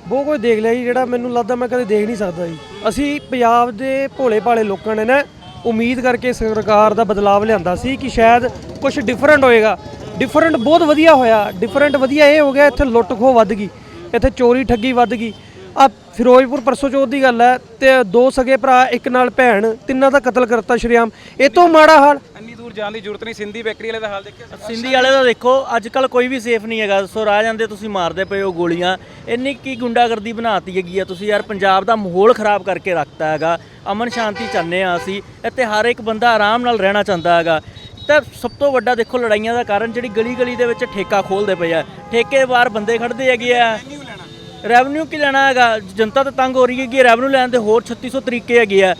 ਬਹੁਤ ਕੁਝ ਦੇਖ ਲਿਆ ਜੀ ਜਿਹੜਾ ਮੈਨੂੰ ਲੱਗਦਾ ਮੈਂ ਕਦੇ ਦੇਖ ਨਹੀਂ ਸਕਦਾ ਜੀ। ਅਸੀਂ ਪੰਜਾਬ ਦੇ ਭੋਲੇ ਭਾਲੇ ਲੋਕਾਂ ਨੇ ਨਾ ਉਮੀਦ ਕਰਕੇ ਸਰਕਾਰ ਦਾ ਬਦਲਾਵ ਲਿਆਂਦਾ ਸੀ ਕਿ ਸ਼ਾਇਦ ਕੁਝ ਡਿਫਰੈਂਟ ਹੋਏਗਾ। ਡਿਫਰੈਂਟ ਬਹੁਤ ਵਧੀਆ ਹੋਇਆ ਡਿਫਰੈਂਟ ਵਧੀਆ ਇਹ ਹੋ ਗਿਆ ਇੱਥੇ ਲੁੱਟ ਖੋਹ ਵੱਧ ਗਈ ਇੱਥੇ ਚੋਰੀ ਠੱਗੀ ਵੱਧ ਗਈ। ਆ ਫਿਰੋਜ਼ਪੁਰ ਪਰਸੋਂ ਚੌਥ ਦੀ ਗੱਲ ਹੈ ਤੇ ਦੋ ਸਗੇ ਭਰਾ ਇੱਕ ਨਾਲ ਭੈਣ ਤਿੰਨਾਂ ਦਾ ਕਤਲ ਕਰਤਾ ਸ਼੍ਰੀਆਮ ਇਹ ਤੋਂ ਮਾੜਾ ਹਾਲ ਦੂਰ ਜਾਣ ਦੀ ਜ਼ਰੂਰਤ ਨਹੀਂ? ਸਿੰਧੀ ਬੇਕਰੀ ਵਾਲੇ ਦਾ ਹਾਲ ਦੇਖਿਆ? ਸਿੰਧੀ ਵਾਲੇ ਦਾ ਦੇਖੋ ਅੱਜ ਕੱਲ ਕੋਈ ਵੀ ਸੇਫ ਨਹੀਂ ਹੈਗਾ। ਸੋ ਰਾਹ ਜਾਂਦੇ ਤੁਸੀਂ ਮਾਰਦੇ ਪਏ ਹੋ ਗੋਲੀਆਂ। ਇੰਨੀ ਕੀ ਗੁੰਡਾਗਰਦੀ ਬਣਾਤੀ ਹੈਗੀ ਆ ਤੁਸੀਂ ਯਾਰ? ਪੰਜਾਬ ਦਾ ਮਾਹੌਲ ਖਰਾਬ ਕਰਕੇ ਰੱਖਤਾ ਹੈਗਾ। ਅਮਨ ਸ਼ਾਂਤੀ ਚਾਹੁੰਦੇ ਆ ਅਸੀਂ। ਇੱਥੇ ਹਰ ਇੱਕ ਬੰਦਾ ਆਰਾਮ ਨਾਲ ਰਹਿਣਾ ਚਾਹੁੰਦਾ ਹੈਗਾ। ਤਾਂ ਸਭ ਤੋਂ ਵੱਡਾ ਦੇਖੋ ਲੜਾਈਆਂ ਦਾ ਕਾਰਨ ਜਿਹੜੀ ਗਲੀ ਗਲੀ ਦੇ ਵਿੱਚ ਠੇਕਾ ਖੋਲਦੇ ਪਏ ਆ। ਠੇਕੇ ਬਾਹਰ ਬੰਦੇ ਖੜਦੇ ਹੈਗੇ ਆ। ਰੈਵਨਿਊ ਕੀ ਲੈਣਾ ਹੈਗਾ? ਜਨਤਾ ਤਾਂ ਤੰਗ ਹੋ ਰਹੀ ਹੈਗੀ ਰੈਵਨਿਊ ਲੈਣ ਦੇ ਹੋਰ 3600 ਤਰੀਕੇ ਹੈਗੇ ਆ।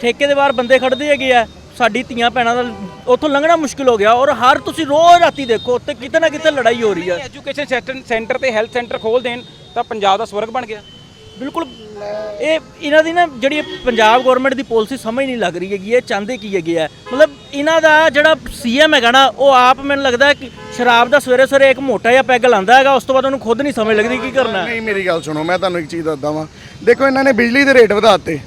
ਠੇਕੇ ਦੇ ਬਾਹਰ ਬੰਦੇ ਖੜਦੇ ਹੈਗੇ ਆ। ਸਾਡੀ ਧੀਆਂ ਭੈਣਾਂ ਦਾ ਉੱਥੋਂ ਲੰਘਣਾ ਮੁਸ਼ਕਿਲ ਹੋ ਗਿਆ ਔਰ ਹਰ ਤੁਸੀਂ ਰੋਜ਼ ਰਾਤੀ ਦੇਖੋ ਉੱਥੇ ਕਿਤੇ ਨਾ ਕਿਤੇ ਲੜਾਈ ਹੋ ਰਹੀ ਹੈ। ਐਜੂਕੇਸ਼ਨ ਸੈਂਟਰ ਤੇ ਹੈਲਥ ਸੈਂਟਰ ਖੋਲ ਦੇਣ ਤਾਂ ਪੰਜਾਬ ਦਾ ਸਵਰਗ ਬਣ ਗਿਆ। ਬਿਲਕੁਲ ਇਹ ਇਹਨਾਂ ਦੀ ਨਾ ਜਿਹੜੀ ਪੰਜਾਬ ਗਵਰਨਮੈਂਟ ਦੀ ਪਾਲਿਸੀ ਸਮਝ ਨਹੀਂ ਲੱਗ ਰਹੀ ਹੈਗੀ ਇਹ ਚਾਹੁੰਦੇ ਕੀ ਹੈਗੇ ਆ? ਮਤਲਬ ਇਹਨਾਂ ਦਾ ਜਿਹੜਾ ਸੀਐਮ ਹੈਗਾ ਨਾ ਉਹ ਆਪ ਮੈਨੂੰ ਲੱਗਦਾ ਹੈ ਕਿ ਸ਼ਰਾਬ ਦਾ ਸਵੇਰੇ ਸਵੇਰੇ ਇੱਕ ਮੋਟਾ ਜਿਹਾ ਪੈਗ ਲਾਂਦਾ ਹੈਗਾ ਉਸ ਤੋਂ ਬਾਅਦ ਉਹਨੂੰ ਖੁਦ ਨਹੀਂ ਸਮਝ ਲੱਗਦੀ ਕੀ ਕਰਨਾ। ਨਹੀਂ ਮੇਰੀ ਗੱਲ ਸੁਣੋ ਮੈਂ ਤੁਹਾਨੂੰ ਇੱਕ ਚੀਜ਼ ਦੱਸਦਾ ਵਾਂ। ਦੇਖੋ ਇਹਨਾਂ ਨੇ ਬਿਜਲੀ ਦੇ ਰੇਟ ਵਧਾਤੇ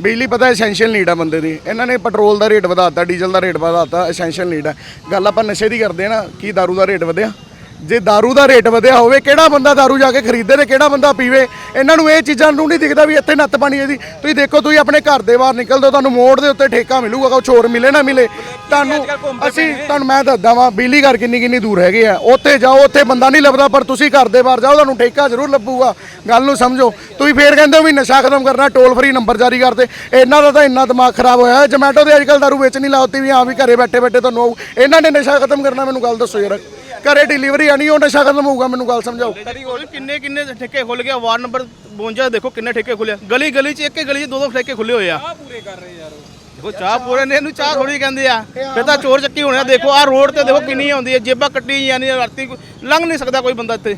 ਬਿਜਲੀ ਪਤਾ ਐਸੈਂਸ਼ੀਅਲ ਨੀਡ ਆ ਬੰਦੇ ਦੀ। ਇਹਨਾਂ ਨੇ ਪੈਟਰੋਲ ਦਾ ਰੇਟ ਵਧਾਤਾ ਡੀਜ਼ਲ ਦਾ ਰੇਟ ਵਧਾਤਾ ਐਸੈਂਸ਼ੀਅਲ ਨੀਡ ਆ। ਗੱਲ ਆਪਾਂ ਨਸ਼ੇ ਦੀ ਕਰਦੇ ਆ ਨਾ, ਕੀ दारू ਦਾ ਰੇਟ ਵਧਿਆ? ਜੇ दारू ਦਾ ਰੇਟ ਵਧਿਆ ਹੋਵੇ ਕਿਹੜਾ ਬੰਦਾ दारू ਜਾ ਕੇ ਖਰੀਦੇ ਤੇ ਕਿਹੜਾ ਬੰਦਾ ਪੀਵੇ ਇਹਨਾਂ ਨੂੰ ਇਹ ਚੀਜ਼ਾਂ ਨੂੰ ਨਹੀਂ ਦਿਖਦਾ ਵੀ ਇੱਥੇ ਨੱਤ ਪਾਣੀ ਇਹਦੀ ਤੁਸੀਂ ਦੇਖੋ ਤੁਸੀਂ ਆਪਣੇ ਘਰ ਦੇ ਬਾਹਰ ਨਿਕਲਦੇ ਹੋ ਤੁਹਾਨੂੰ ਮੋੜ ਦੇ ਉੱਤੇ ਠੇਕਾ ਮਿਲੂਗਾ ਕੁਛ ਹੋਰ ਮਿਲੇ ਨਾ ਮਿਲੇ ਤੁਹਾਨੂੰ ਅਸੀਂ ਤੁਹਾਨੂੰ ਮੈਂ ਦੱਸਦਾ ਵਾਂ ਬਿਜਲੀ ਘਰ ਕਿੰਨੀ ਕਿੰਨੀ ਦੂਰ ਹੈਗੇ ਆ ਉੱਥੇ ਜਾਓ ਉੱਥੇ ਬੰਦਾ ਨਹੀਂ ਲੱਭਦਾ ਪਰ ਤੁਸੀਂ ਘਰ ਦੇ ਬਾਹਰ ਜਾਓ ਤੁਹਾਨੂੰ ਠੇਕਾ ਜ਼ਰੂਰ ਲੱਭੂਗਾ ਗੱਲ ਨੂੰ ਸਮਝੋ ਤੁਸੀਂ ਫੇਰ ਕਹਿੰਦੇ ਹੋ ਵੀ ਨਸ਼ਾ ਖਤਮ ਕਰਨਾ ਟੋਲ ਫਰੀ ਨੰਬਰ ਜਾਰੀ ਕਰਦੇ ਇਹਨਾਂ ਦਾ ਤਾਂ ਇੰਨਾ ਦਿਮਾਗ ਖਰਾਬ ਹੋਇਆ ਜਮੈਟੋ ਦੇ ਅੱਜਕੱਲ ਦਾਰੂ ਵੇਚਣੀ ਲਾਉਤੀ ਵੀ ਹਾਂ ਵੀ ਘਰੇ ਬੈਠੇ ਬੈਠੇ ਤੁਹਾਨੂੰ ਆਊ ਇਹਨਾਂ ਨੇ ਨਸ਼ਾ ਖਤਮ ਕਰਨਾ ਮੈਨੂੰ ਗੱਲ ਦੱਸੋ ਯਾਰ ਘਰੇ ਡਿਲੀਵਰੀ ਆਣੀ ਉਹ ਨਸ਼ਾ ਖਤਮ ਹੋਊਗਾ ਮੈਨੂੰ ਗੱਲ ਸਮਝਾਓ। ਕਿੰਨੇ ਕਿੰਨੇ ਠੇਕੇ ਖੁੱਲ ਗਏ ਵਾਰਡ ਨੰਬਰ 52 ਦੇਖੋ ਕਿੰਨੇ ਠੇਕੇ ਖੁੱਲੇ ਗਲੀ ਗਲੀ 'ਚ ਇੱਕ ਇੱਕ ਗਲੀ 'ਚ ਦੋ ਦੋ ਠੇਕੇ ਖੁੱਲੇ ਹੋਏ ਆ। ਚਾਹ ਪੂਰੇ ਕਰ ਰਹੇ ਯਾਰ ਦੇਖੋ ਚਾਹ ਪੂਰੇ ਨੇ ਇਹਨੂੰ ਚਾਹ ਥੋੜੀ ਕਹਿੰਦੇ ਆ। ਫਿਰ ਤਾਂ ਚੋਰ ਚੱਕੀ ਹੋਣੇ ਆ ਦੇਖੋ ਆ ਰੋਡ ਤੇ ਦੇਖੋ ਕਿੰਨੀ ਆਉਂਦੀ ਹੈ ਜੇਬਾਂ ਕੱਟੀ ਜਾਂਦੀਆਂ ਰਾਤੀ ਲੰਘ ਨਹੀਂ ਸਕਦਾ ਕੋਈ ਬੰਦਾ ਇੱਥੇ।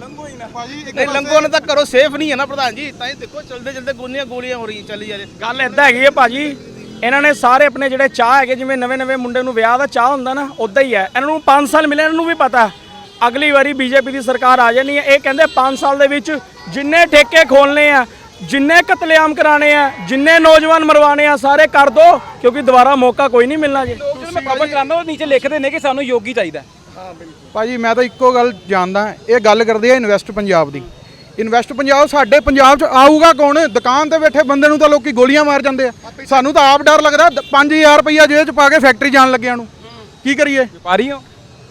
ਲੰਘੋ ਹੀ ਨਾ ਭਾਜੀ ਨਹੀਂ ਲੰਘੋ ਨੇ ਤਾਂ ਕਰੋ ਸੇਫ ਨਹੀਂ ਹੈ ਨਾ ਪ੍ਰਧਾਨ ਜੀ। ਤਾਂ ਇਹ ਦੇਖੋ ਚਲਦੇ ਚਲਦੇ ਗੋਲੀਆਂ ਗੋਲੀਆਂ ਹੋ ਰਹੀਆਂ ਚੱਲੀ ਜਾ ਰਹੇ। ਗੱਲ ਇਦਾਂ ਹੈਗੀ ਹੈ ਭਾਜੀ ਇਹਨਾਂ ਨੇ ਸਾਰੇ ਆਪਣੇ ਜਿਹੜੇ ਚਾਹ ਹੈਗੇ ਜਿਵੇਂ ਨਵੇਂ ਨਵੇਂ ਮੁੰਡੇ ਨੂੰ ਵਿਆਹ ਦਾ ਚਾਹ ਹੁੰਦਾ ਨਾ ਉਦਾਂ ਹੀ ਹੈ। ਇਹਨਾਂ ਨੂੰ 5 ਸਾਲ ਮਿਲੇ ਇਹਨਾਂ ਨੂੰ ਵੀ ਪਤਾ। ਅਗਲੀ ਵਾਰੀ ਬੀਜੇਪੀ ਦੀ ਸਰਕਾਰ ਆ ਜਾਣੀ ਹੈ। ਇਹ ਕਹਿੰਦੇ 5 ਸਾਲ ਦੇ ਵਿੱਚ ਜਿੰਨੇ ਠੇਕੇ ਖੋਲਨੇ ਆ ਜਿੰਨੇ ਕਤਲੇਆਮ ਕਰਾਣੇ ਆ ਜਿੰਨੇ ਨੌਜਵਾਨ ਮਰਵਾਣੇ ਆ ਸਾਰੇ ਕਰ ਦੋ ਕਿਉਂਕਿ ਦੁਬਾਰਾ ਮੌਕਾ ਕੋਈ ਨਹੀਂ ਮਿਲਣਾ ਜੀ। ਜਦੋਂ ਮੈਂ ਖਬਰ ਚਲਾਉਂਦਾ ਉਹ ਨੀਚੇ ਲਿਖਦੇ ਨੇ ਕਿ ਸਾਨੂੰ ਯੋਗੀ ਚਾਹੀਦਾ ਭਾਜੀ ਮੈਂ ਤਾਂ ਇੱਕੋ ਗੱਲ ਜਾਣਦਾ ਇਹ ਗੱਲ ਕਰਦੇ ਆ ਇਨਵੈਸਟ ਪੰਜਾਬ ਦੀ। ਇਨਵੈਸਟ ਪੰਜਾਬ ਸਾਡੇ ਪੰਜਾਬ 'ਚ ਆਊਗਾ ਕੌਣ? ਦੁਕਾਨ ਤੇ ਬੈਠੇ ਬੰਦੇ ਨੂੰ ਤਾਂ ਲੋਕੀ ਗੋਲੀਆਂ ਮਾਰ ਜਾਂਦੇ ਆ। ਸਾਨੂੰ ਤਾਂ ਆਪ ਡਰ ਲੱਗਦਾ 5000 ਰੁਪਈਆ ਜੇਬ 'ਚ ਪਾ ਕੇ ਫੈਕਟਰੀ ਜਾਣ ਲੱਗਿਆਂ ਨੂੰ। ਕੀ ਕਰੀਏ? ਵਪਾਰੀ ਹੋ?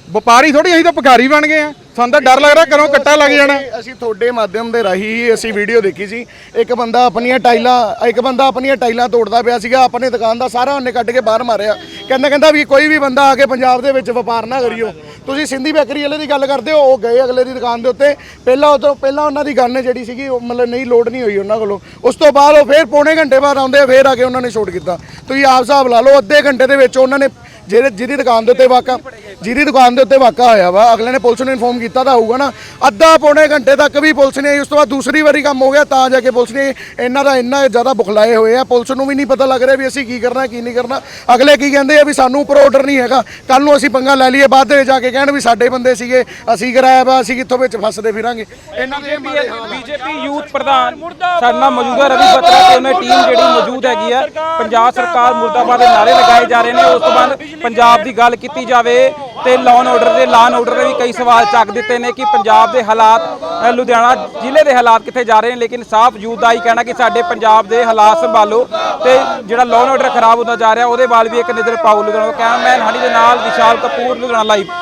ਵਪਾਰੀ ਥੋੜੀ ਅਸੀਂ ਤਾਂ ਭਿਖਾਰੀ ਬਣ ਗਏ ਆ। ਸਾਨੂੰ ਤਾਂ ਡਰ ਲੱਗਦਾ ਘਰੋਂ ਕੱਟਾ ਲੱਗ ਜਾਣਾ। ਅਸੀਂ ਤੁਹਾਡੇ ਮਾਧਿਅਮ ਦੇ ਰਾਹੀਂ ਹੀ ਅਸੀਂ ਵੀਡੀਓ ਦੇਖੀ ਸੀ। ਇੱਕ ਬੰਦਾ ਆਪਣੀਆਂ ਟਾਈਲਾਂ ਇੱਕ ਬੰਦਾ ਆਪਣੀਆਂ ਟਾਈਲਾਂ ਤੋੜਦਾ ਪਿਆ ਸੀਗਾ। ਆਪਣੀ ਦੁਕਾਨ ਦਾ ਸਾਰਾ ਉਹਨੇ ਕੱਢ ਕੇ ਬਾਹਰ ਮਾਰਿਆ। ਕਹਿੰਦਾ ਕਹਿੰਦਾ ਵੀ ਕੋਈ ਵੀ ਬੰਦਾ ਆ ਕੇ ਪੰਜਾਬ ਦੇ ਵਿੱਚ ਵਪਾਰ ਨਾ ਕਰਿਓ। ਤੁਸੀਂ ਸਿੰਧੀ ਬੇਕਰੀ ਵਾਲੇ ਦੀ ਗੱਲ ਕਰਦੇ ਹੋ, ਉਹ ਗਏ ਅਗਲੇ ਦੀ ਦੁਕਾਨ ਦੇ ਉੱਤੇ। ਪਹਿਲਾਂ ਉਹ ਤੋਂ ਪਹਿਲਾਂ ਉਹਨਾਂ ਦੀ ਗੰਨ ਜਿਹੜੀ ਸੀਗੀ, ਉਹ ਮਤਲਬ ਨਹੀਂ ਲੋਡ ਨਹੀਂ ਹੋਈ ਉਹਨਾਂ ਕੋਲੋਂ। ਉਸ ਤੋਂ ਬਾਅਦ ਉਹ ਫੇਰ ਪੌਣੇ ਘੰਟੇ ਬਾਅਦ ਆਉਂਦੇ ਆ, ਫੇਰ ਆ ਕੇ ਉਹਨਾਂ ਨੇ ਸ਼ੂਟ ਕੀਤਾ। ਤੁਸੀਂ ਆਪ ਹਿਸਾਬ ਲਾ ਲਓ, ਅੱਧੇ ਘੰਟੇ ਦੇ ਵਿੱਚ ਉਹਨਾਂ ਨੇ ਜਿਹੜੇ ਜਿਹਦੀ ਦੁਕਾਨ ਦੇ ਉੱਤੇ ਵਾਕਾ ਜਿਹਦੀ ਦੁਕਾਨ ਦੇ ਉੱਤੇ ਵਾਕਾ ਹੋਇਆ ਵਾ ਅਗਲੇ ਨੇ ਪੁਲਿਸ ਨੂੰ ਇਨਫੋਰਮ ਕੀਤਾ ਤਾਂ ਹੋਊਗਾ ਨਾ। ਅੱਧਾ ਪੌਣੇ ਘੰਟੇ ਤੱਕ ਵੀ ਪੁਲਿਸ ਨੇ ਆਈ, ਉਸ ਤੋਂ ਬਾਅਦ ਦੂਸਰੀ ਵਾਰੀ ਕੰਮ ਹੋ ਗਿਆ ਤਾਂ ਜਾ ਕੇ ਪੁਲਿਸ ਨੇ ਇਹਨਾਂ ਦਾ ਇੰਨਾ ਜ਼ਿਆਦਾ ਬੁਖਲਾਏ ਹੋਏ ਆ। ਪੁਲਿਸ ਨੂੰ ਵੀ ਨਹੀਂ ਪਤਾ ਲੱਗ ਰਿਹਾ ਵੀ ਅਸੀਂ ਕੀ ਕਰਨਾ ਕੀ ਨਹੀਂ ਕਰਨਾ। ਅਗਲੇ ਕੀ ਕਹਿੰਦੇ ਆ ਵੀ ਸਾਨੂੰ ਉੱਪਰ ਆਰਡਰ ਨਹੀਂ ਹੈਗਾ। ਕੱਲ ਨੂੰ ਅਸੀਂ ਪੰਗਾ ਲੈ ਲਈਏ ਬਾਅਦ ਦੇ ਜਾ ਕੇ ਕਹਿਣ ਵੀ ਸਾਡੇ ਬੰਦੇ ਸੀਗੇ ਅਸੀਂ ਕਰਾਇਆ ਵਾ ਅਸੀਂ ਕਿੱਥੋਂ ਵਿੱਚ ਫਸਦੇ ਫਿਰਾਂਗੇ। ਇਹਨਾਂ ਦੇ ਬੀਜੇਪੀ ਯੂਥ ਪ੍ਰਧਾਨ ਸਾਡੇ ਨਾਲ ਮੌਜੂਦਾ ਰਵੀ ਬੱਤਰਾ ਤੇ ਉਹਨਾਂ ਦੀ ਟੀਮ ਜਿਹੜੀ ਮੌਜੂਦ ਹੈਗੀ ਆ। ਪੰਜਾਬ ਸਰਕਾਰ ਮੁਰਦਾਬਾਦ ਦੇ ਨਾਰੇ ਲਗਾਏ ਜਾ ਰਹੇ ਨੇ ਉਸ ਤੋਂ ਬਾਅਦ ਪੰਜਾਬ ਦੀ ਗੱਲ ਕੀਤੀ ਜਾਵੇ ਤੇ ਲਾਅ ਆਰਡਰ ਦੇ ਲਾਅ ਆਰਡਰ ਦੇ ਵੀ ਕਈ ਸਵਾਲ ਚੱਕ ਦਿੱਤੇ ਨੇ ਕਿ ਪੰਜਾਬ ਦੇ ਹਾਲਾਤ ਲੁਧਿਆਣਾ ਜ਼ਿਲ੍ਹੇ ਦੇ ਹਾਲਾਤ ਕਿੱਥੇ ਜਾ ਰਹੇ ਨੇ, ਲੇਕਿਨ ਸਾਫ਼ ਯੂਥ ਦਾ ਹੀ ਕਹਿਣਾ ਕਿ ਸਾਡੇ ਪੰਜਾਬ ਦੇ ਹਾਲਾਤ ਸੰਭਾਲੋ ਤੇ ਜਿਹੜਾ ਲਾਅ ਆਰਡਰ ਖਰਾਬ ਹੁੰਦਾ ਜਾ ਰਿਹਾ, ਉਹਦੇ ਵੱਲ ਵੀ ਇੱਕ ਨਜ਼ਰ ਪਾਓ ਲੁਧਿਆਣਾ ਕੈਮਰਾਮੈਨ ਹਨੀ ਦੇ ਨਾਲ ਵਿਸ਼ਾਲ ਕਪੂਰ ਲੁਧਿਆਣਾ ਲਾਈਵ